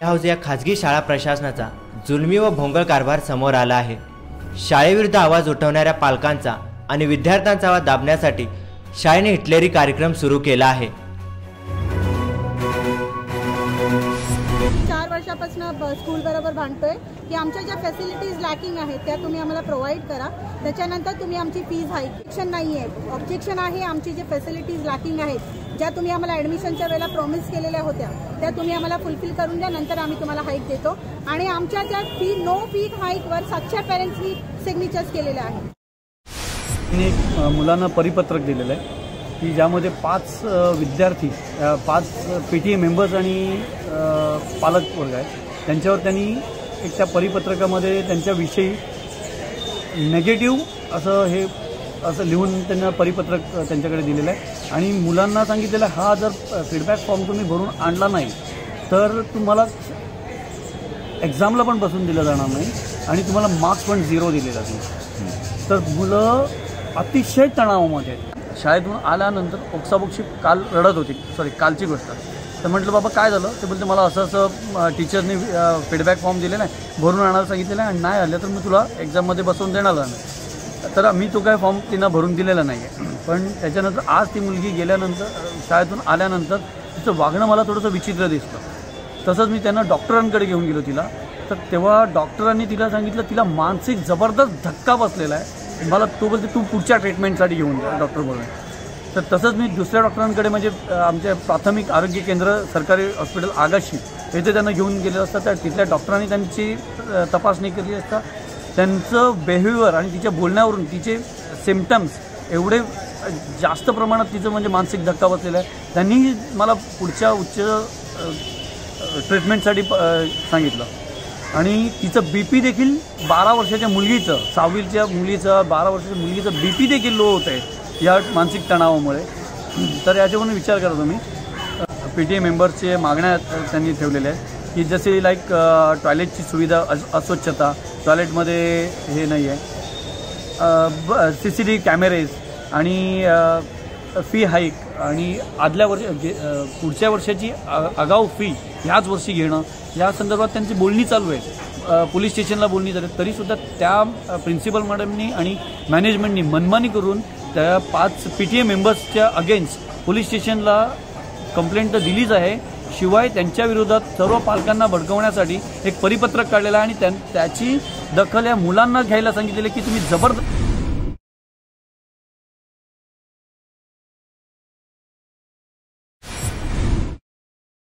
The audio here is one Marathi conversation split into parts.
हाऊस या खाजगी शाळा प्रशासनाचा जुलमी व भोंगळ कारभार समोर आला आहे. शाळेविरुद्ध आवाज उठवणाऱ्या पालकांचा आणि विद्यार्थ्यांचा आवाज दाबण्यासाठी शाळेने हिटलेरी कार्यक्रम सुरू केला आहे. वर्षापासून स्कूलबरोबर भांडतोय की आमच्या ज्या फॅसिलिटीज लॅकिंग आहेत त्या तुम्ही आम्हाला प्रोव्हाइड करा. त्याच्यानंतर तुम्ही आमची फीज हाईक ऑब्जेक्शन नाही आहे ऑब्जेक्शन आहे आमची जे फॅसिलिटीज लॅकिंग आहेत ज्या तुम्ही आम्हाला ॲडमिशनच्या वेळेला प्रॉमिस केलेल्या होत्या त्या तुम्ही आम्हाला फुलफिल करून द्या नंतर आम्ही तुम्हाला हाईक देतो. आणि आमच्या त्या फी नो फी हाईकवर सातशे पॅरेंट्सनी सिग्नेचर्स केलेल्या आहेत. मी मुलांना परिपत्रक दिलेलं आहे की ज्यामध्ये पाच विद्यार्थी पाच पी टी ए मेंबर्स आणि पालक वर्ग आहे. त्यांच्यावर त्यांनी एक त्या परिपत्रकामध्ये त्यांच्याविषयी नेगेटिव्ह असं हे असं लिहून त्यांना परिपत्रक त्यांच्याकडे दिलेलं आहे. आणि मुलांना सांगितलेलं हा जर फीडबॅक फॉर्म तुम्ही भरून आणला नाही तर तुम्हाला एक्झामला पण बसून दिलं जाणार नाही आणि तुम्हाला मार्क्स पण झिरो दिले जातील. तर मुलं अतिशय तणावामध्ये आहेत. शाळेतून आल्यानंतर ओक्साबोक्षी काल रडत होती. सॉरी कालची गोष्ट. तर म्हटलं बाबा काय झालं? ते बोलते मला असं असं टीचरनी फीडबॅक फॉर्म दिले नाही. भरून आणायला सांगितलेलं आहे आणि नाही आलं तर मी तुला एक्झाममध्ये बसवून देणार नाही तर मी तो काय फॉर्म तिनं भरून दिलेला नाही आहे पण त्याच्यानंतर आज ती मुलगी गेल्यानंतर शाळेतून आल्यानंतर तिचं वागणं मला थोडंसं विचित्र दिसतं. तसंच मी त्यांना डॉक्टरांकडे घेऊन गेलो तिला. तर तेव्हा डॉक्टरांनी तिला सांगितलं तिला मानसिक जबरदस्त धक्का बसलेला आहे. मला तो बोलते तू पुढच्या ट्रीटमेंटसाठी घेऊन जा डॉक्टर बोलून तर तसंच मी दुसऱ्या डॉक्टरांकडे म्हणजे आमच्या प्राथमिक आरोग्य केंद्र सरकारी हॉस्पिटल आगाशी येथे त्यांना घेऊन गेले असतात त्या तिथल्या डॉक्टरांनी त्यांची तपासणी केली असता. त्यांचं बिहेवियर आणि तिच्या बोलण्यावरून तिचे सिमटम्स एवढे जास्त प्रमाणात तिचं म्हणजे मानसिक धक्का बसलेला आहे. त्यांनी मला पुढच्या उच्च ट्रीटमेंटसाठी प- सांगितलं. आणि तिचं बी पी देखील बारा वर्षाच्या मुलगीचं सहावीच्या मुलीचं बारा वर्षाच्या मुलगीचं बी पी देखील लो होत आहे या मानसिक तणावामुळे. तर याच्यावरून विचार करा तुम्ही. मी पी टी ए मेंबर्सचे मागण्या त्यांनी ठेवलेल्या आहेत. की जसे लाईक टॉयलेटची सुविधा अस्वच्छता टॉयलेटमध्ये हे नाही आहे. सी सी टी कॅमेरेज आणि फी हाईक आणि आदल्या वर्ष गे- पुढच्या वर्षाची आगाऊ फी ह्याच वर्षी घेणं या संदर्भात त्यांची बोलणी चालू आहे. पोलीस स्टेशनला बोलणी झाली. तरीसुद्धा त्या प्रिन्सिपल मॅडमनी आणि मॅनेजमेंटनी मनमानी करून त्या पाच पी टी ए मेंबर्सच्या अगेन्स्ट पोलीस स्टेशनला कंप्लेंट तर दिलीच आहे. शिवाय त्यांच्या विरोधात सर्व पालकांना भडकवण्यासाठी एक परिपत्रक काढलेलं आहे आणि त्यां- त्याची दखल या मुलांना घ्यायला सांगितलेलं की तुम्ही जबरदस्त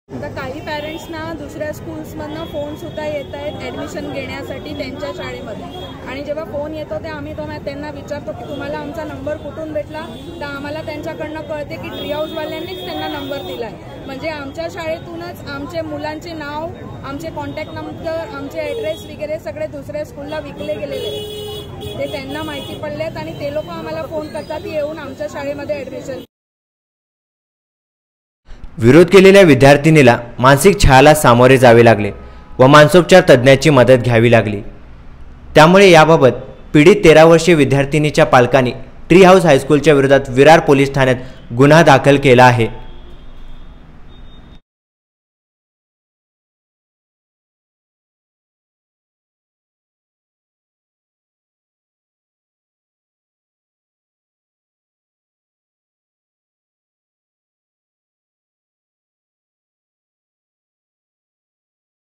आता काही पॅरेंट्सना दुसऱ्या स्कूल्समधनं फोनसुद्धा येत आहेत ॲडमिशन घेण्यासाठी त्यांच्या शाळेमध्ये. आणि जेव्हा फोन येतो ते आम्ही तो त्यांना विचारतो की तुम्हाला आमचा नंबर कुठून भेटला? तर आम्हाला त्यांच्याकडनं कळते की ट्री हाऊसवाल्यांनीच त्यांना नंबर दिला आहे म्हणजे आमच्या शाळेतूनच आमचे मुलांचे नाव आमचे कॉन्टॅक्ट नंबर आमचे ॲड्रेस वगैरे सगळे दुसऱ्या स्कूलला विकले गेलेले आहेत. ते त्यांना माहिती पडलेत आणि ते लोक आम्हाला फोन करतात की येऊन आमच्या शाळेमध्ये ॲडमिशन विरोध केलेल्या विद्यार्थिनीला मानसिक छळाला सामोरे जावे लागले व मानसोपचार तज्ज्ञाची मदत घ्यावी लागली. त्यामुळे याबाबत पीडित तेरा वर्षीय विद्यार्थिनीच्या पालकांनी ट्री हाऊस हायस्कूलच्या विरोधात विरार पोलीस ठाण्यात गुन्हा दाखल केला आहे.